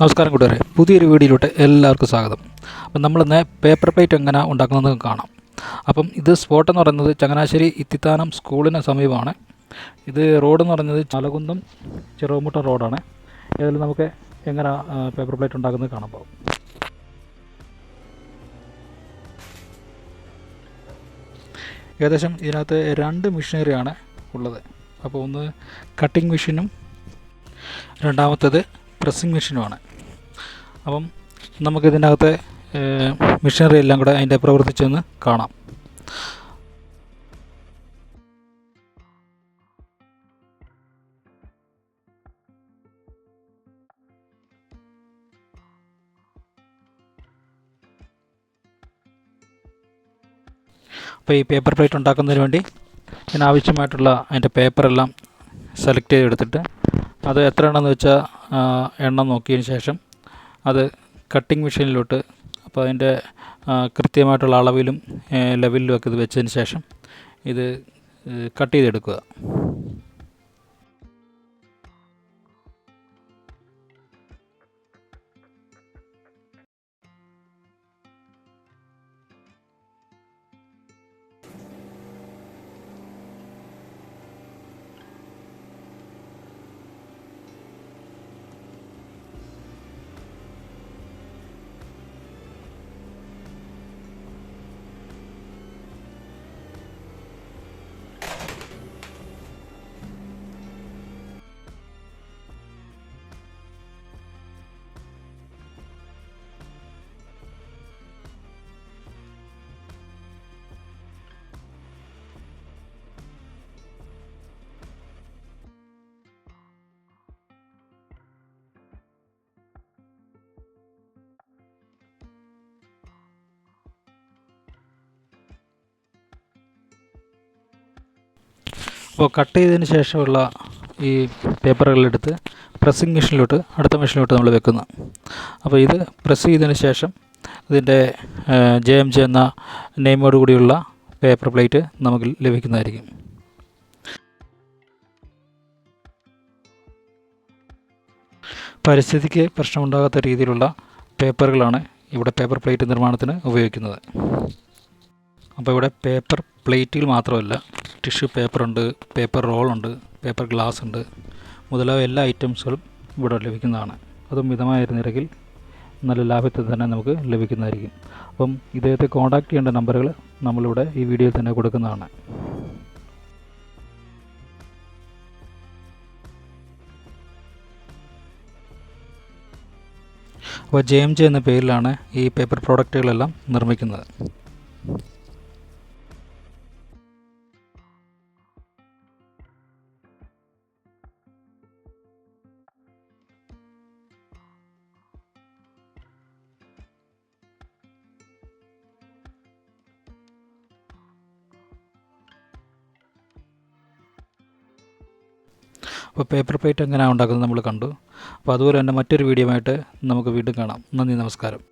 നമസ്കാരം കൂട്ടുകാരെ. പുതിയൊരു വീഡിയോയിലോട്ട് എല്ലാവർക്കും സ്വാഗതം. അപ്പം നമ്മളിന്ന് പേപ്പർ പ്ലേറ്റ് എങ്ങനെ ഉണ്ടാക്കുന്നത് കാണാം. അപ്പം ഇത് സ്പോട്ട് എന്ന് പറയുന്നത് ചങ്ങനാശ്ശേരി ഇത്തിത്താനം സ്കൂളിന് സമീപമാണ്. ഇത് റോഡ് എന്ന് പറയുന്നത് ചലകുന്നം ചെറുമുട്ട റോഡാണ് ഇതിൽ നമുക്ക് എങ്ങനെ പേപ്പർ പ്ലേറ്റ് ഉണ്ടാക്കുന്നത് കാണാൻ പോകും. ഏകദേശം ഇതിനകത്ത് രണ്ട് മെഷീനറിയാണ് ഉള്ളത്. അപ്പോൾ ഒന്ന് കട്ടിംഗ് മെഷീനും രണ്ടാമത്തേത് പ്രസ്സിങ് മെഷീനുമാണ് അപ്പം നമുക്കിതിനകത്തെ മെഷീനറി എല്ലാം കൂടെ അതിന്റെ പ്രവർത്തിച്ചൊന്ന് കാണാം. അപ്പോൾ ഈ പേപ്പർ പ്ലേറ്റ് ഉണ്ടാക്കുന്നതിന് വേണ്ടി ഇതിനാവശ്യമായിട്ടുള്ള അതിന്റെ പേപ്പറെല്ലാം സെലക്ട് ചെയ്തെടുത്തിട്ട് അത് എത്രയാണെന്ന് വെച്ചാൽ എണ്ണം നോക്കിയതിന് ശേഷം അത് കട്ടിംഗ് മെഷീനിലോട്ട് അപ്പോൾ അതിന്റെ കൃത്യമായിട്ടുള്ള അളവിലും ലെവലിലും ഒക്കെ ഇത് വെച്ചതിന് ശേഷം ഇത് കട്ട് ചെയ്തെടുക്കുക. അപ്പോൾ കട്ട് ചെയ്തതിന് ശേഷമുള്ള ഈ പേപ്പറുകളെടുത്ത് പ്രസ്സിങ് മെഷീനിലോട്ട് അടുത്ത മെഷീനിലോട്ട് നമ്മൾ വെക്കുന്നു. അപ്പോൾ ഇത് പ്രസ് ചെയ്തതിന് ശേഷം ഇതിന്റെ ജെ എം ജെ എന്ന നെയിമോട് കൂടിയുള്ള പേപ്പർ പ്ലേറ്റ് നമുക്ക് ലഭിക്കുന്നതായിരിക്കും. പരിസ്ഥിതിക്ക് പ്രശ്നമുണ്ടാകാത്ത രീതിയിലുള്ള പേപ്പറുകളാണ് ഇവിടെ പേപ്പർ പ്ലേറ്റ് നിർമ്മാണത്തിന് ഉപയോഗിക്കുന്നത്. അപ്പോൾ ഇവിടെ പേപ്പർ പ്ലേറ്റുകൾ മാത്രമല്ല ടിഷ്യൂ പേപ്പറുണ്ട് പേപ്പർ റോളുണ്ട് പേപ്പർ ഗ്ലാസ് ഉണ്ട് മുതലായ എല്ലാ ഐറ്റംസുകളും ഇവിടെ ലഭിക്കുന്നതാണ്. അതും മിതമായ നിരക്കിൽ നല്ല ലാഭത്തിൽ തന്നെ നമുക്ക് ലഭിക്കുന്നതായിരിക്കും. അപ്പം ഇദ്ദേഹത്തെ കോൺടാക്ട് ചെയ്യേണ്ട നമ്പറുകൾ നമ്മളിവിടെ ഈ വീഡിയോയിൽ തന്നെ കൊടുക്കുന്നതാണ്. അപ്പോൾ ജെ എം ജെ എന്ന പേരിലാണ് ഈ പേപ്പർ പ്രോഡക്റ്റുകളെല്ലാം നിർമ്മിക്കുന്നത്. അപ്പോൾ പേപ്പർ പ്ലേറ്റ് എങ്ങനെയാണ് ഉണ്ടാക്കുന്നത് നമ്മൾ കണ്ടു. അപ്പോൾ അതുപോലെ തന്നെ മറ്റൊരു വീഡിയോ ആയിട്ട് നമുക്ക് വീണ്ടും കാണാം. നന്ദി നമസ്കാരം.